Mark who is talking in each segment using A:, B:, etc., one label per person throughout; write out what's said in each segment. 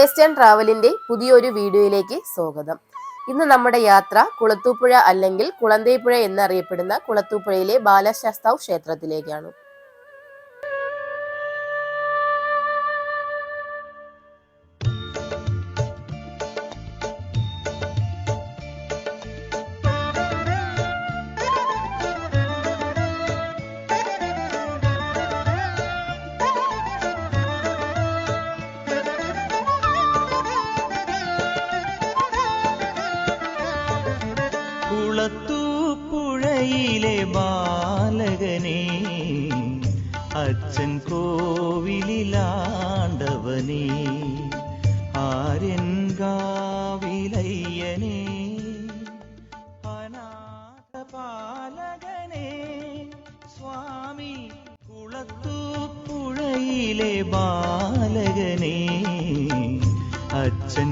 A: Taste and പുതിയൊരു വീഡിയോയിലേക്ക് സ്വാഗതം. ഇന്ന് നമ്മുടെ യാത്ര കുളത്തൂപ്പുഴ അല്ലെങ്കിൽ കുളന്തേപ്പുഴ എന്നറിയപ്പെടുന്ന കുളത്തൂപ്പുഴയിലെ ബാലശാസ്താവ് ക്ഷേത്രത്തിലേക്കാണ്.
B: കുളത്തൂപ്പുഴയിലെ ബാലകനെ അച്ഛൻ കോവിലിലാണ്ടവനെ ആര്യൻ കാവിലയ്യനെ അനാഥപാലകനെ സ്വാമി കുളത്തൂപ്പുഴയിലെ ബാലകനെ അച്ഛൻ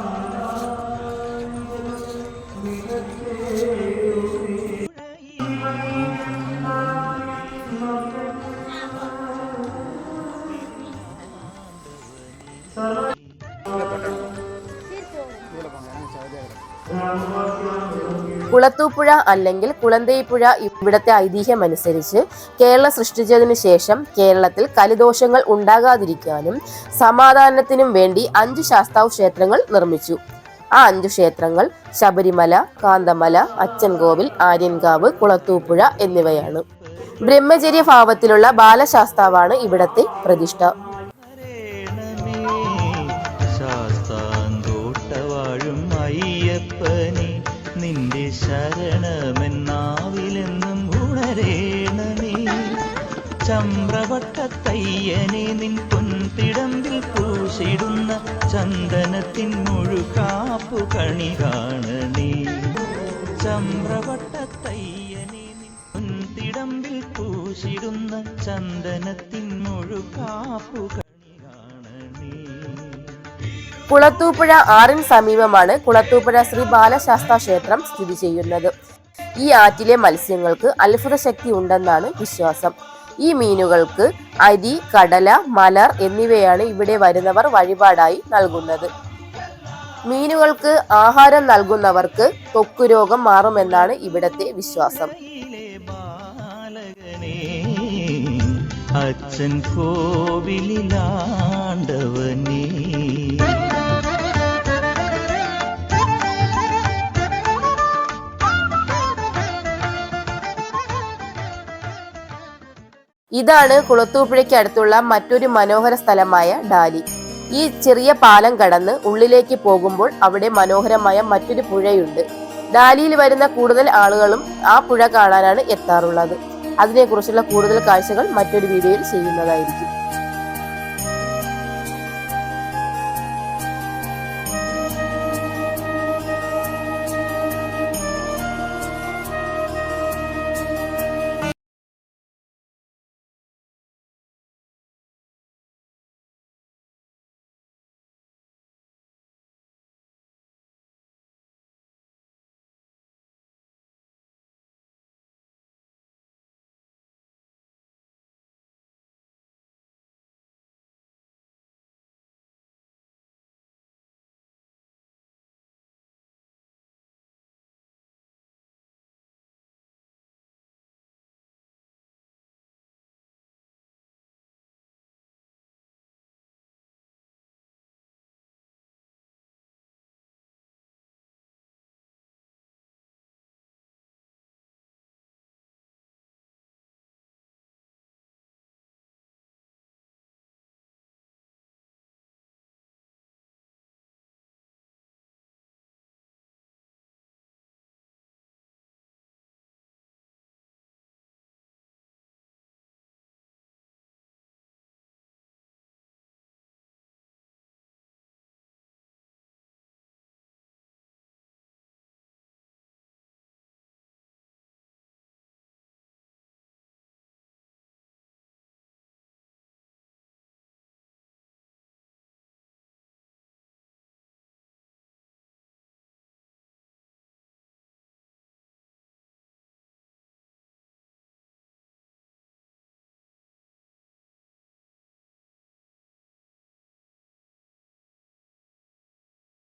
A: കുളത്തൂപ്പുഴ അല്ലെങ്കിൽ കുളന്തേപ്പുഴ ഇവിടത്തെ ഐതിഹ്യമനുസരിച്ച് കേരളം സൃഷ്ടിച്ചതിനു ശേഷം കേരളത്തിൽ കലിദോഷങ്ങൾ ഉണ്ടാകാതിരിക്കാനും സമാധാനത്തിനും വേണ്ടി അഞ്ച് ശാസ്താവ് ക്ഷേത്രങ്ങൾ നിർമ്മിച്ചു. ആ അഞ്ചു ക്ഷേത്രങ്ങൾ ശബരിമല കാന്തമല അച്ചൻകോവിൽ ആര്യൻകാവ് കുളത്തൂപ്പുഴ എന്നിവയാണ്. ബ്രഹ്മചര്യ ഭാവത്തിലുള്ള ബാലശാസ്താവാണ് ഇവിടത്തെ പ്രതിഷ്ഠ.
B: ചമ്രവട്ടത്തയ്യനെ നിൻ പൊൻതിടമ്പിൽ പൂശിടുന്ന ചന്ദനത്തിൻ മുഴുകാപ്പു കണി കാണണേ. ചമ്രവട്ടത്തയ്യനെ നിൻ പൊൻതിടമ്പിൽ പൂശിടുന്ന ചന്ദനത്തിൻ മുഴുകാപ്പു
A: കുളത്തൂപ്പുഴ ആറിന് സമീപമാണ് കുളത്തൂപ്പുഴ ശ്രീ ബാലശാസ്ത്ര ക്ഷേത്രം സ്ഥിതി ചെയ്യുന്നത്. ഈ ആറ്റിലെ മത്സ്യങ്ങൾക്ക് അത്ഭുത ശക്തി ഉണ്ടെന്നാണ് വിശ്വാസം. ഈ മീനുകൾക്ക് അരി കടല മലർ എന്നിവയാണ് ഇവിടെ വരുന്നവർ വഴിപാടായി നൽകുന്നത്. മീനുകൾക്ക് ആഹാരം നൽകുന്നവർക്ക് തൊക്കു രോഗം മാറുമെന്നാണ് ഇവിടത്തെ വിശ്വാസം.
B: അച്ഛൻ കോവിലിലാണ്ടവനേ.
A: ഇതാണ് കുളത്തൂപ്പുഴയ്ക്ക് അടുത്തുള്ള മറ്റൊരു മനോഹര സ്ഥലമായ ഡാലി. ഈ ചെറിയ പാലം കടന്ന് ഉള്ളിലേക്ക് പോകുമ്പോൾ അവിടെ മനോഹരമായ മറ്റൊരു പുഴയുണ്ട്. ഡാലിയിൽ വരുന്ന കൂടുതൽ ആളുകളും ആ പുഴ കാണാനാണ് എത്താറുള്ളത്. അതിനെക്കുറിച്ചുള്ള കൂടുതൽ കാഴ്ചകൾ മറ്റൊരു വീഡിയോയിൽ ചെയ്യുന്നതായിരിക്കും.